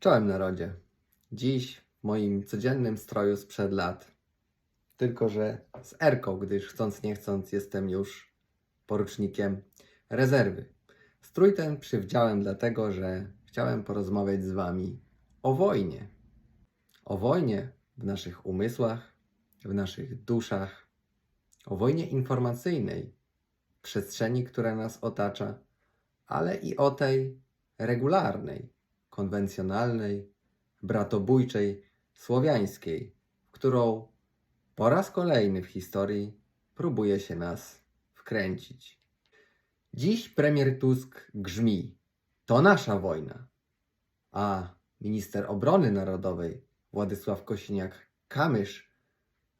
Czołem narodzie. Dziś w moim codziennym stroju sprzed lat. Tylko, że z erką, gdyż chcąc nie chcąc jestem już porucznikiem rezerwy. Strój ten przywdziałem dlatego, że chciałem porozmawiać z wami o wojnie. O wojnie w naszych umysłach, w naszych duszach, o wojnie informacyjnej, przestrzeni, która nas otacza, ale i o tej regularnej, konwencjonalnej, bratobójczej, słowiańskiej, w którą po raz kolejny w historii próbuje się nas wkręcić. Dziś premier Tusk grzmi: To nasza wojna. A minister obrony narodowej Władysław Kosiniak-Kamysz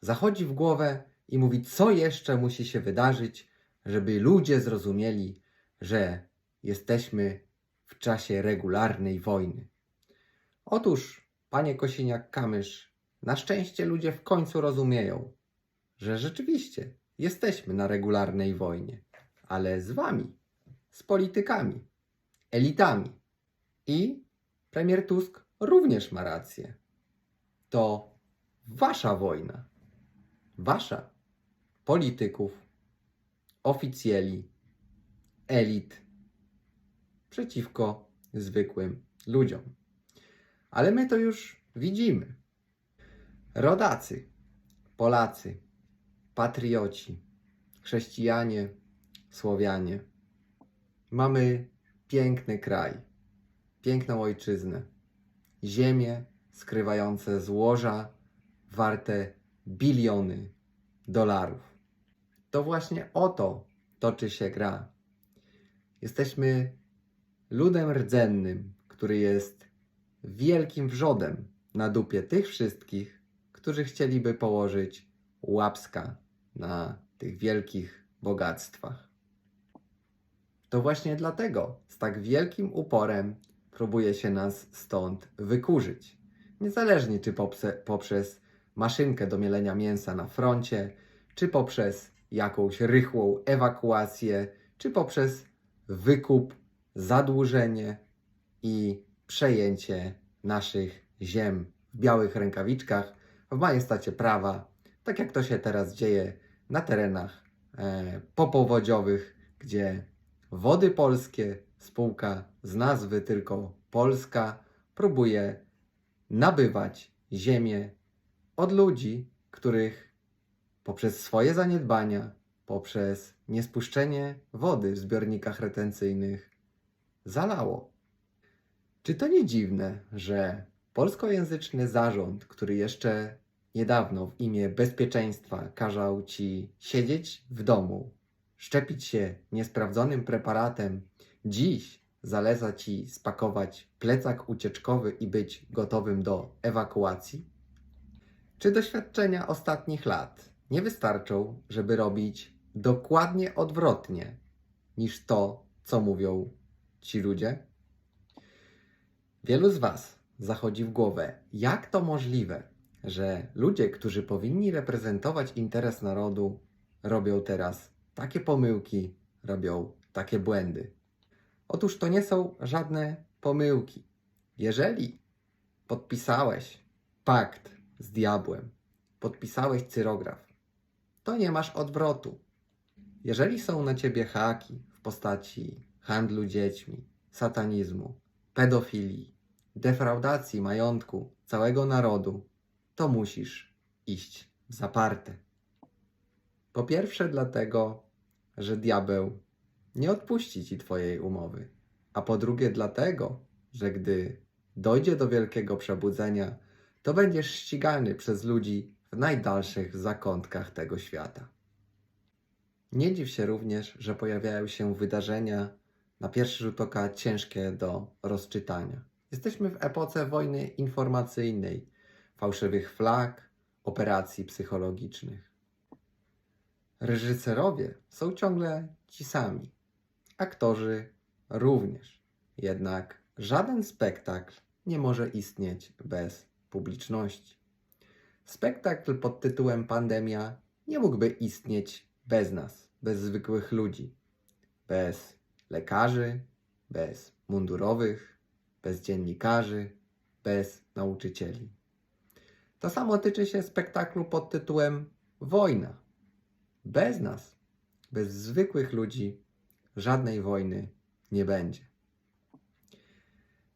zachodzi w głowę i mówi, co jeszcze musi się wydarzyć, żeby ludzie zrozumieli, że jesteśmy w czasie regularnej wojny. Otóż, panie Kosiniak-Kamysz, na szczęście ludzie w końcu rozumieją, że rzeczywiście jesteśmy na regularnej wojnie, ale z wami, z politykami, elitami. I premier Tusk również ma rację. To wasza wojna. Wasza. Polityków, oficjeli, elit przeciwko zwykłym ludziom. Ale my to już widzimy. Rodacy, Polacy, patrioci, chrześcijanie, Słowianie. Mamy piękny kraj, piękną ojczyznę, ziemię skrywające złoża warte biliony dolarów. To właśnie o to toczy się gra. Jesteśmy ludem rdzennym, który jest wielkim wrzodem na dupie tych wszystkich, którzy chcieliby położyć łapska na tych wielkich bogactwach. To właśnie dlatego z tak wielkim uporem próbuje się nas stąd wykurzyć. Niezależnie czy popse, poprzez maszynkę do mielenia mięsa na froncie, czy poprzez jakąś rychłą ewakuację, czy poprzez wykup, zadłużenie i przejęcie naszych ziem w białych rękawiczkach, w majestacie prawa, tak jak to się teraz dzieje na terenach e, popowodziowych, gdzie Wody Polskie, spółka z nazwy tylko Polska, próbuje nabywać ziemię od ludzi, których poprzez swoje zaniedbania, poprzez niespuszczenie wody w zbiornikach retencyjnych zalało. Czy to nie dziwne, że polskojęzyczny zarząd, który jeszcze niedawno w imię bezpieczeństwa kazał ci siedzieć w domu, szczepić się niesprawdzonym preparatem, dziś zaleca ci spakować plecak ucieczkowy i być gotowym do ewakuacji? Czy doświadczenia ostatnich lat nie wystarczą, żeby robić dokładnie odwrotnie niż to, co mówią ci ludzie? Wielu z Was zachodzi w głowę, jak to możliwe, że ludzie, którzy powinni reprezentować interes narodu, robią teraz takie pomyłki, robią takie błędy. Otóż to nie są żadne pomyłki. Jeżeli podpisałeś pakt z diabłem, podpisałeś cyrograf, to nie masz odwrotu. Jeżeli są na ciebie haki w postaci handlu dziećmi, satanizmu, pedofilii, defraudacji majątku całego narodu, to musisz iść w zaparte. Po pierwsze, dlatego, że diabeł nie odpuści ci twojej umowy, a po drugie, dlatego, że gdy dojdzie do wielkiego przebudzenia, to będziesz ścigany przez ludzi w najdalszych zakątkach tego świata. Nie dziw się również, że pojawiają się wydarzenia na pierwszy rzut oka ciężkie do rozczytania. Jesteśmy w epoce wojny informacyjnej, fałszywych flag, operacji psychologicznych. Reżyserowie są ciągle ci sami, aktorzy również. Jednak żaden spektakl nie może istnieć bez publiczności. Spektakl pod tytułem Pandemia nie mógłby istnieć bez nas, bez zwykłych ludzi, bez lekarzy, bez mundurowych, bez dziennikarzy, bez nauczycieli. To samo tyczy się spektaklu pod tytułem Wojna. Bez nas, bez zwykłych ludzi, żadnej wojny nie będzie.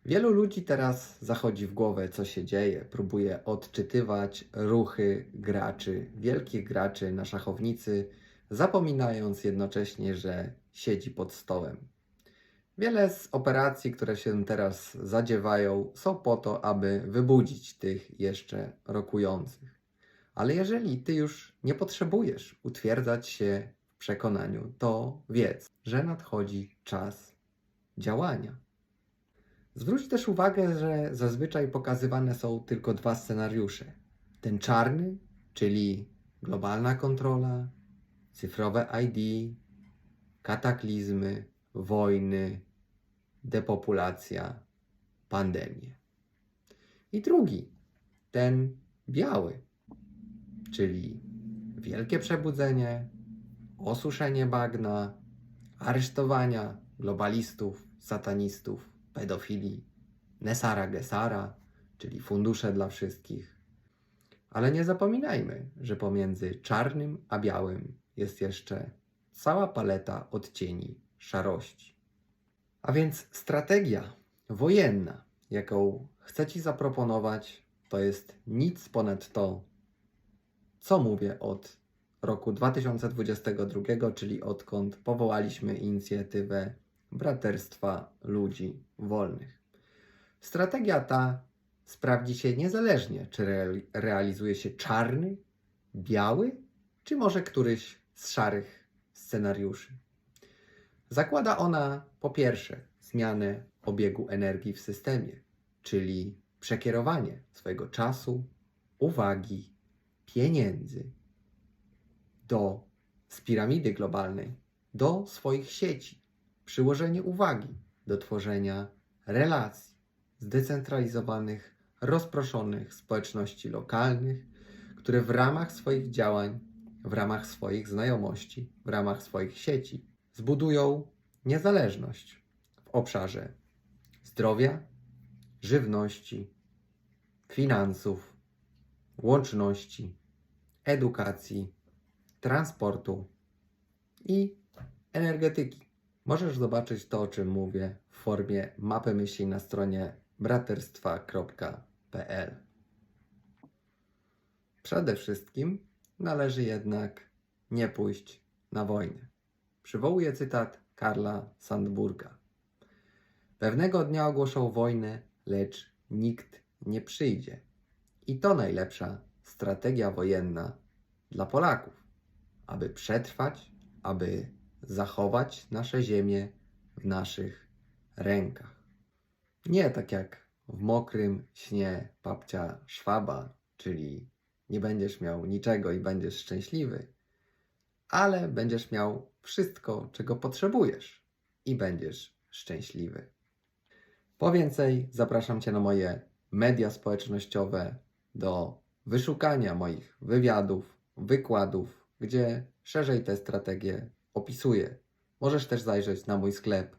Wielu ludzi teraz zachodzi w głowę, co się dzieje. Próbuje odczytywać ruchy graczy, wielkich graczy na szachownicy, zapominając jednocześnie, że siedzi pod stołem. Wiele z operacji, które się teraz zadziewają, są po to, aby wybudzić tych jeszcze rokujących. Ale jeżeli ty już nie potrzebujesz utwierdzać się w przekonaniu, to wiedz, że nadchodzi czas działania. Zwróć też uwagę, że zazwyczaj pokazywane są tylko dwa scenariusze. Ten czarny, czyli globalna kontrola, cyfrowe ID, kataklizmy, wojny, depopulacja, pandemie. I drugi, ten biały, czyli wielkie przebudzenie, osuszenie bagna, aresztowania globalistów, satanistów, pedofili, Nesara Gesara, czyli fundusze dla wszystkich. Ale nie zapominajmy, że pomiędzy czarnym a białym jest jeszcze cała paleta odcieni szarości. A więc strategia wojenna, jaką chcę Ci zaproponować, to jest nic ponad to, co mówię od roku 2022, czyli odkąd powołaliśmy inicjatywę Braterstwa Ludzi Wolnych. Strategia ta sprawdzi się niezależnie, czy reali- realizuje się czarny, biały, czy może któryś z szarych scenariuszy. Zakłada ona po pierwsze zmianę obiegu energii w systemie, czyli przekierowanie swojego czasu, uwagi, pieniędzy do z piramidy globalnej, do swoich sieci, przyłożenie uwagi do tworzenia relacji zdecentralizowanych, rozproszonych społeczności lokalnych, które w ramach swoich działań, w ramach swoich znajomości, w ramach swoich sieci zbudują niezależność w obszarze zdrowia, żywności, finansów, łączności, edukacji, transportu i energetyki. Możesz zobaczyć to, o czym mówię w formie mapy myśli na stronie braterstwa.pl. Przede wszystkim należy jednak nie pójść na wojnę. Przywołuję cytat Karla Sandburga. Pewnego dnia ogłoszą wojnę, lecz nikt nie przyjdzie. I to najlepsza strategia wojenna dla Polaków, aby przetrwać, aby zachować nasze ziemię w naszych rękach. Nie tak jak w mokrym śnie babcia Szwaba, czyli nie będziesz miał niczego i będziesz szczęśliwy, ale będziesz miał wszystko, czego potrzebujesz i będziesz szczęśliwy. Po więcej zapraszam Cię na moje media społecznościowe do wyszukania moich wywiadów, wykładów, gdzie szerzej te strategie opisuję. Możesz też zajrzeć na mój sklep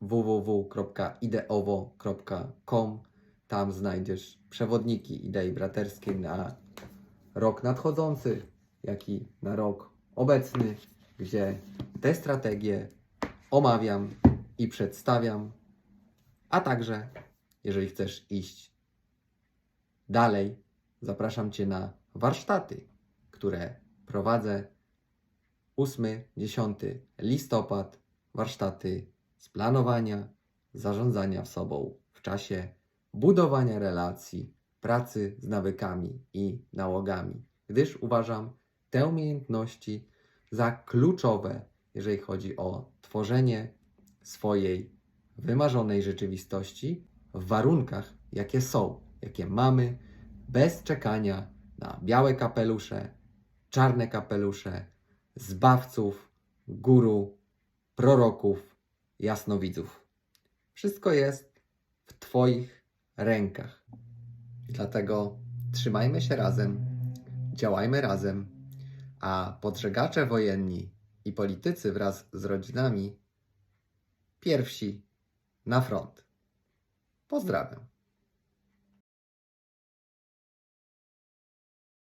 www.ideowo.com. Tam znajdziesz przewodniki idei braterskiej na rok nadchodzący, jak i na rok obecny, gdzie te strategie omawiam i przedstawiam, a także jeżeli chcesz iść dalej, zapraszam Cię na warsztaty, które prowadzę. 8-10 listopad, warsztaty z planowania, zarządzania sobą w czasie, budowania relacji, pracy z nawykami i nałogami, gdyż uważam te umiejętności za kluczowe, jeżeli chodzi o tworzenie swojej wymarzonej rzeczywistości w warunkach, jakie są, jakie mamy, bez czekania na białe kapelusze, czarne kapelusze, zbawców, guru, proroków, jasnowidzów. Wszystko jest w Twoich rękach. Dlatego trzymajmy się razem, działajmy razem, a podżegacze wojenni i politycy wraz z rodzinami pierwsi na front. Pozdrawiam.